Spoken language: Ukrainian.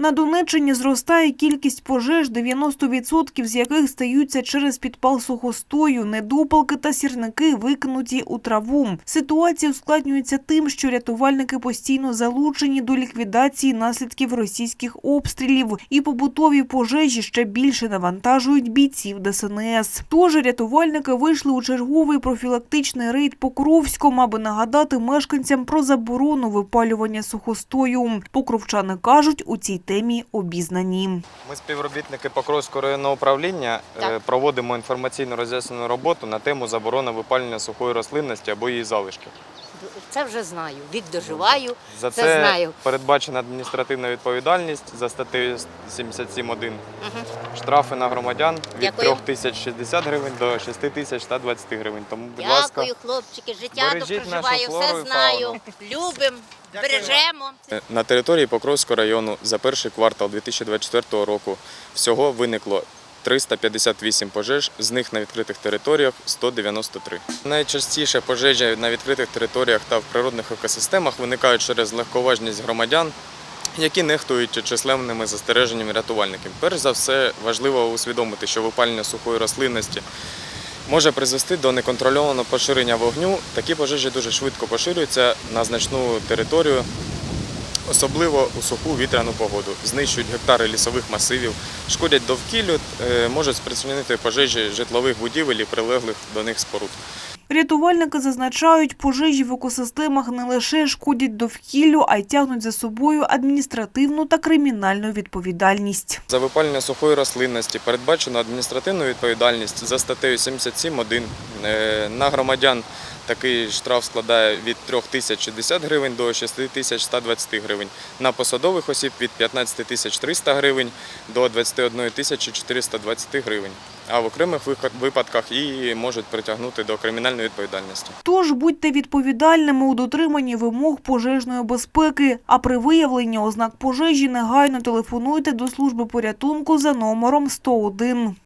На Донеччині зростає кількість пожеж, 90% з яких стаються через підпал сухостою, недопалки та сірники викинуті у траву. Ситуація ускладнюється тим, що рятувальники постійно залучені до ліквідації наслідків російських обстрілів і побутові пожежі ще більше навантажують бійців ДСНС. Тож рятувальники вийшли у черговий профілактичний рейд Покровському, аби нагадати мешканцям про заборону випалювання сухостою. Покровчани кажуть, у цій темі обізнані. Ми співробітники Покровського районного управління е, Так. проводимо інформаційно роз'яснену роботу на тему заборони випалення сухої рослинності або її залишків. Це вже знаю. Вік доживаю. За Це це, знаю. передбачена адміністративна відповідальність за статтею 77.1. Штрафи на громадян від Дякую. 3 тисяч 60 гривень до 6 тисяч 120 гривень. Тому, будь ласка, Дякую, хлопчики. Життя нашу флору все знаю. фауну. Любимо, бережемо. На території Покровського району за перший квартал 2024 року всього виникло 358 пожеж, з них на відкритих територіях 193. Найчастіше пожежі на відкритих територіях та в природних екосистемах виникають через легковажність громадян, які нехтують численними застереженнями рятувальників. Перш за все, важливо усвідомити, що випалення сухої рослинності може призвести до неконтрольованого поширення вогню. Такі пожежі дуже швидко поширюються на значну територію, особливо у суху вітряну погоду. Знищують гектари лісових масивів, шкодять довкіллю, е, можуть спричинити пожежі житлових будівель і прилеглих до них споруд. Рятувальники зазначають, пожежі в екосистемах не лише шкодять довкіллю, а й тягнуть за собою адміністративну та кримінальну відповідальність. За випалення сухої рослинності передбачено адміністративну відповідальність за статтею 77.1. Е, На громадян такий штраф складає від 3 тисяч 60 гривень до 6 тисяч 120 гривень. На посадових осіб від 15 тисяч 300 гривень до 21 тисячі 420 гривень. А в окремих випадках і можуть притягнути до кримінальної відповідальності. Тож будьте відповідальними у дотриманні вимог пожежної безпеки, а при виявленні ознак пожежі негайно телефонуйте до служби порятунку за номером 101.